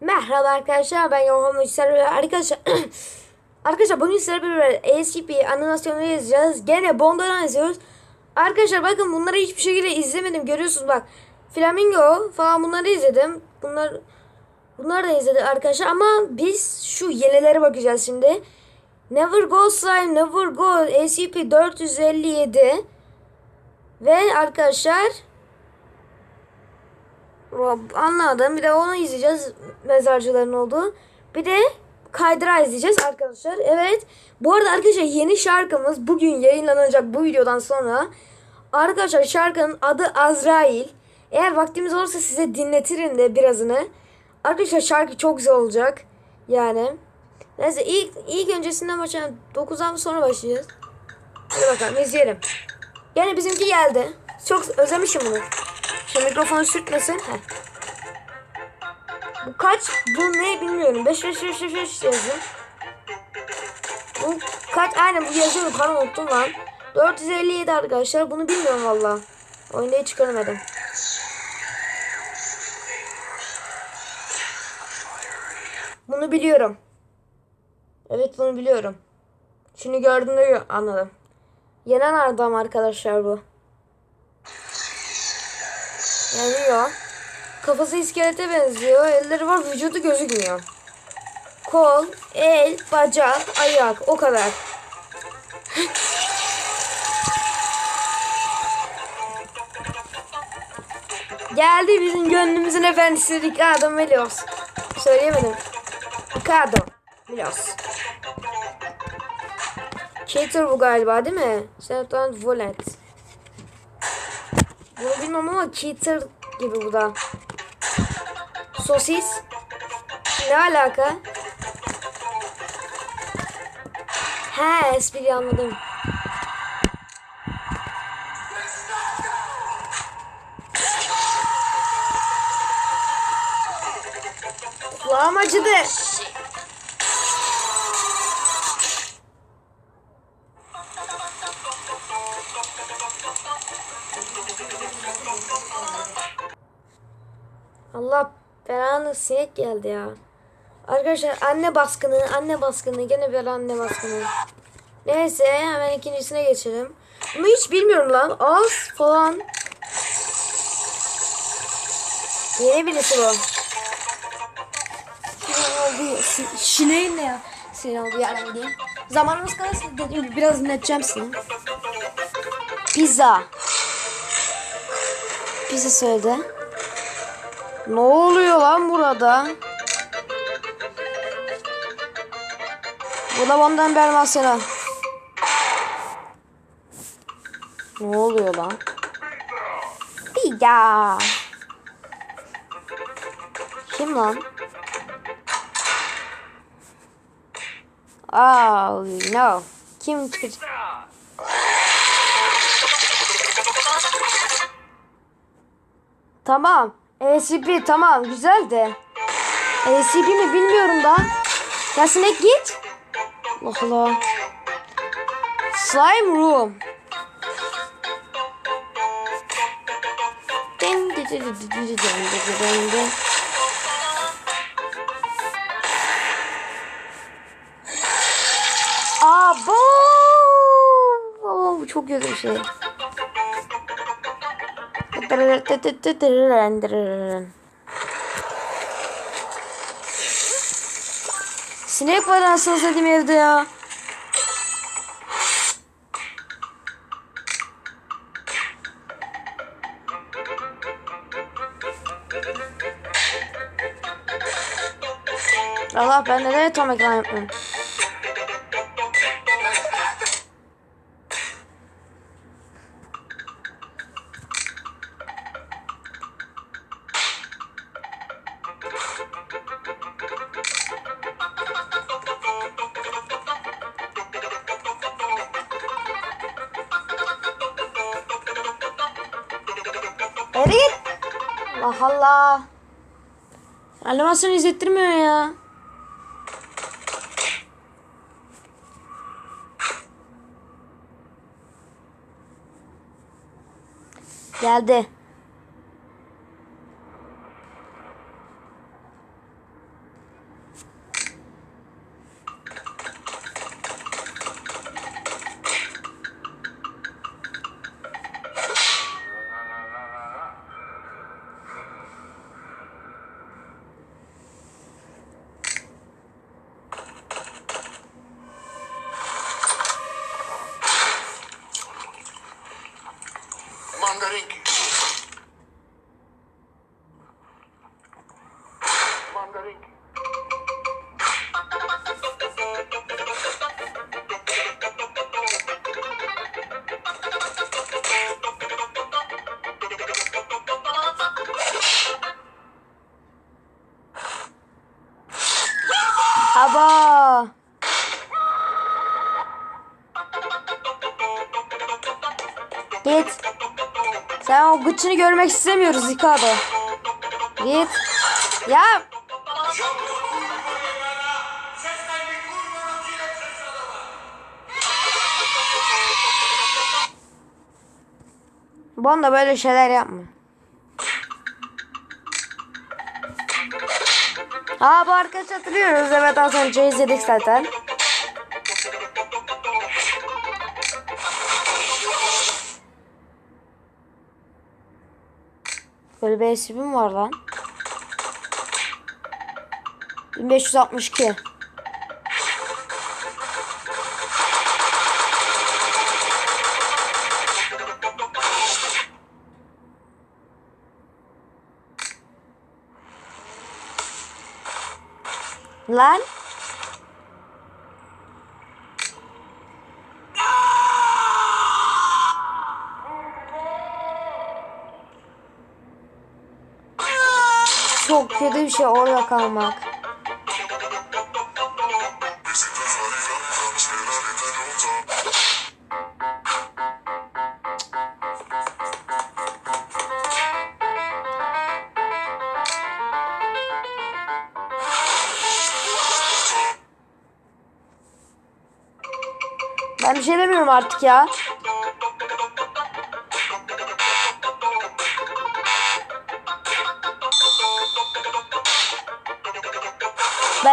Merhaba arkadaşlar ben Yohan Mücser ve arkadaşlar Arkadaşlar bugün sizlerle beraber ASCP animasyonu yazacağız. Gene Bond'dan yazıyoruz. Arkadaşlar bakın bunları hiçbir şekilde izlemedim. Görüyorsunuz bak. Flamingo falan bunları izledim. Bunlar bunlar da izledik arkadaşlar ama biz şu yenilere bakacağız şimdi. Never Go Slime, Never Go ACP 457 ve arkadaşlar anladım. Bir de onu izleyeceğiz. Mezarcıların olduğu. Bir de kaydıra izleyeceğiz arkadaşlar. Evet. Bu arada arkadaşlar yeni şarkımız bugün yayınlanacak bu videodan sonra. Arkadaşlar şarkının adı Azrail. Eğer vaktimiz olursa size dinletirim de birazını. Arkadaşlar şarkı çok güzel olacak. Yani. Neyse ilk, ilk öncesinden başlayalım. 9'dan sonra başlayacağız. Hadi bakalım izleyelim. Gene bizimki geldi. Çok özlemişim bunu. Şu mikrofonu sürtmesin. Heh. Bu kaç? Bu ne bilmiyorum. 5 5 5 5 5 yazıyor. Bu kaç? Aynen bu yazıyor. Pardon unuttum lan. 457 arkadaşlar. Bunu bilmiyorum valla. Oyunda hiç çıkaramadım. Bunu biliyorum. Evet bunu biliyorum. Şunu gördüğümde anladım. Yenen adam arkadaşlar bu. Yanıyor. Kafası iskelete benziyor. Elleri var vücudu gözükmüyor. Kol, el, bacak, ayak o kadar. Geldi bizim gönlümüzün efendisi Ricardo Melios. Söyleyemedim. Ricardo Melios. Cater bu galiba değil mi? Senatan Volant. Bilmem ama Cater gibi bu da. Sosis. Ne alaka? He espri anladım. Kulağım acıdı. Allah belanı sinek geldi ya. Arkadaşlar anne baskını, anne baskını, gene bir anne baskını. Neyse hemen ikincisine geçelim. Bunu hiç bilmiyorum lan. Az falan. Yeni birisi bu. Şineyin ne ya? Senin olduğu yerden gideyim. Zamanımız kalırsa biraz dinleteceğim seni. Pizza. Pizza söyledi. Ne oluyor lan burada? Bu da ondan bir animasyonu. Ne oluyor lan? Pizza. Kim lan? Oh no. Kim? Tamam. ACP tamam güzel de. ACP mi bilmiyorum da. Ya sinek git. Allah Allah. Slime room. Abo! Oh, çok kötü bir şey. Sinek var anasını satayım evde ya. Allah ben neden tam ekran yapmıyorum? Allah. Animasyon izlettirmiyor ya. Geldi. Mangarinki. O görmek istemiyoruz Ricardo. Git. Ya. Bana böyle şeyler yapma. Aa bu arkadaşı hatırlıyoruz. Evet az önce izledik zaten. Böyle bir esibim var lan. 1562. Lan. Çok kötü bir şey orada kalmak. Ben bir şey demiyorum artık ya.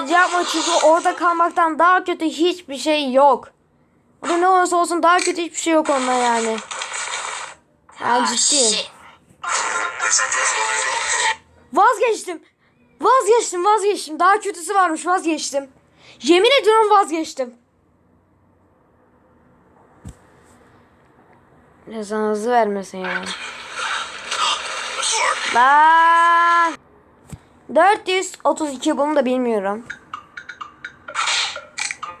Bence yapma çünkü orada kalmaktan daha kötü hiçbir şey yok. Orada ne olursa olsun daha kötü hiçbir şey yok ondan yani. Yani ciddiyim. Vazgeçtim. Vazgeçtim vazgeçtim. Daha kötüsü varmış vazgeçtim. Yemin ediyorum vazgeçtim. Ne sana hızlı vermesin ya. Lan. 432 bunu da bilmiyorum.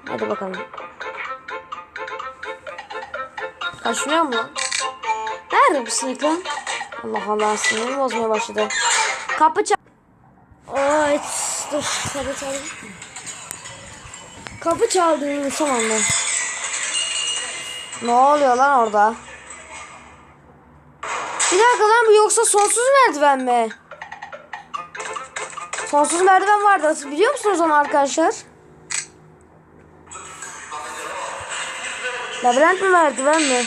Hadi bakalım. Kaçmıyor mu? Nerede bu sinek lan? Allah Allah sinirim bozmaya başladı. Kapı çal... Evet dur kapı çaldı. Kapı çaldığını son anda. Ne oluyor lan orada? Bir dakika lan bu yoksa sonsuz merdiven mi? Sonsuz merdiven vardı. Biliyor musunuz onu arkadaşlar? Labirent mi merdiven mi?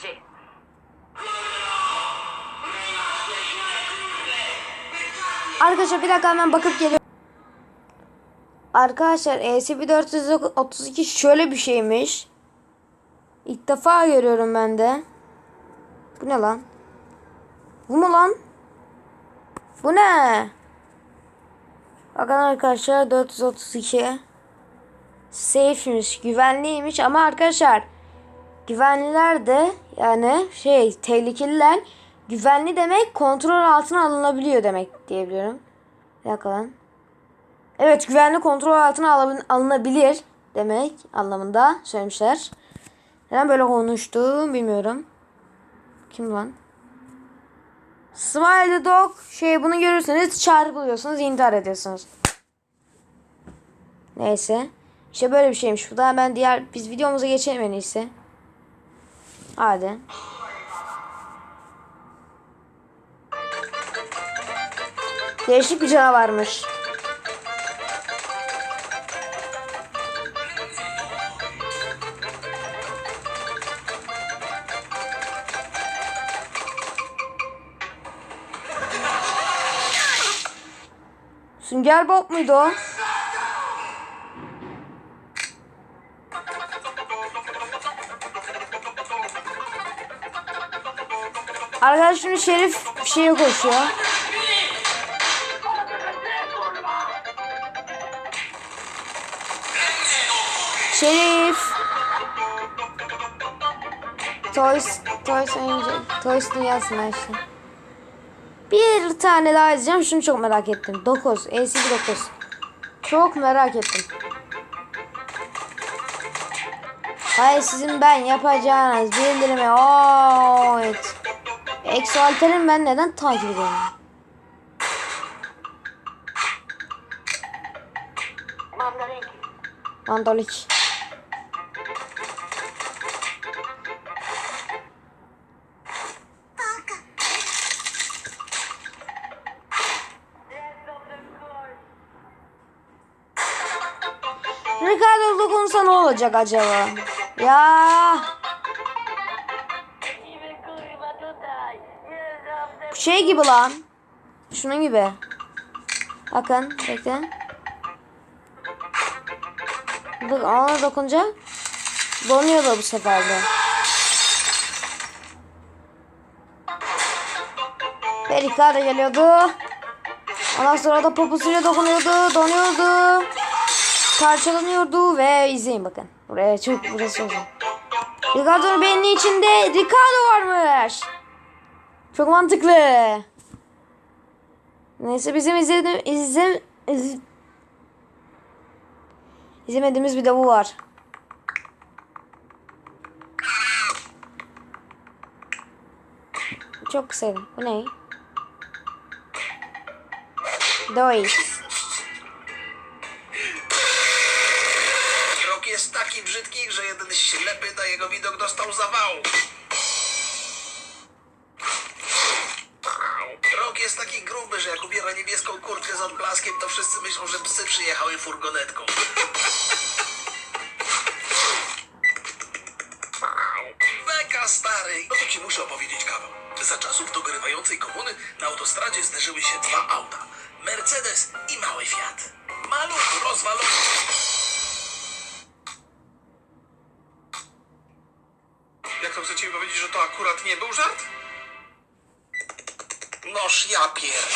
Shit. Arkadaşlar bir dakika hemen bakıp geliyorum. Arkadaşlar E ESP432 şöyle bir şeymiş. İlk defa görüyorum ben de. Bu ne lan? Bu mu lan? Bu ne? Bakın arkadaşlar 432 safe'miş, güvenliymiş ama arkadaşlar güvenliler de yani şey tehlikeliler güvenli demek kontrol altına alınabiliyor demek diyebiliyorum. Bir dakika. Evet güvenli kontrol altına alın- alınabilir demek anlamında söylemişler. Neden böyle konuştum bilmiyorum. Kim lan? Smile the dog şey bunu görürseniz çarpılıyorsunuz intihar ediyorsunuz. Neyse. İşte böyle bir şeymiş bu da ben diğer biz videomuza geçelim en iyisi. Hadi. Değişik bir canavarmış. Sünger Bob muydu o? Arkadaşım Şerif bir şeye koşuyor. Şerif. Toys, Toys oyuncu, Toys dünyasına işte. Bir tane daha izleyeceğim. Şunu çok merak ettim. 9. LCD 9. Çok merak ettim. Hayır sizin ben yapacağınız bildirimi. Oo, evet. Exalter'in ben neden takip ediyorum? Mandarin. Mandolik. Dokunsa ne olacak acaba? Ya. Bu şey gibi lan. Şunun gibi. Bakın bekle. Bak ona dokunca donuyor da bu sefer de. Ve Ricardo geliyordu. Ondan sonra da poposuyla dokunuyordu, donuyordu. Parçalanıyordu ve izleyin bakın. Buraya çok burası çok güzel. Ricardo'nun beyninin içinde Ricardo varmış. Çok mantıklı. Neyse bizim izledim izle iz, izlemediğimiz bir bu var. Çok sevdim. Bu ne? Doi. Jest taki brzydki, że jeden ślepy na jego widok dostał zawału. Rok jest taki gruby, że jak ubiera niebieską kurtkę z odblaskiem, to wszyscy myślą, że psy przyjechały furgonetką. Beka, stary! No to ci muszę opowiedzieć kawał. Za czasów dogorywającej komuny na autostradzie zderzyły się dwa auta. Mercedes i mały Fiat. Maluch rozwalony. Jak to chcecie mi powiedzieć, że to akurat nie był żart? Noż ja pier...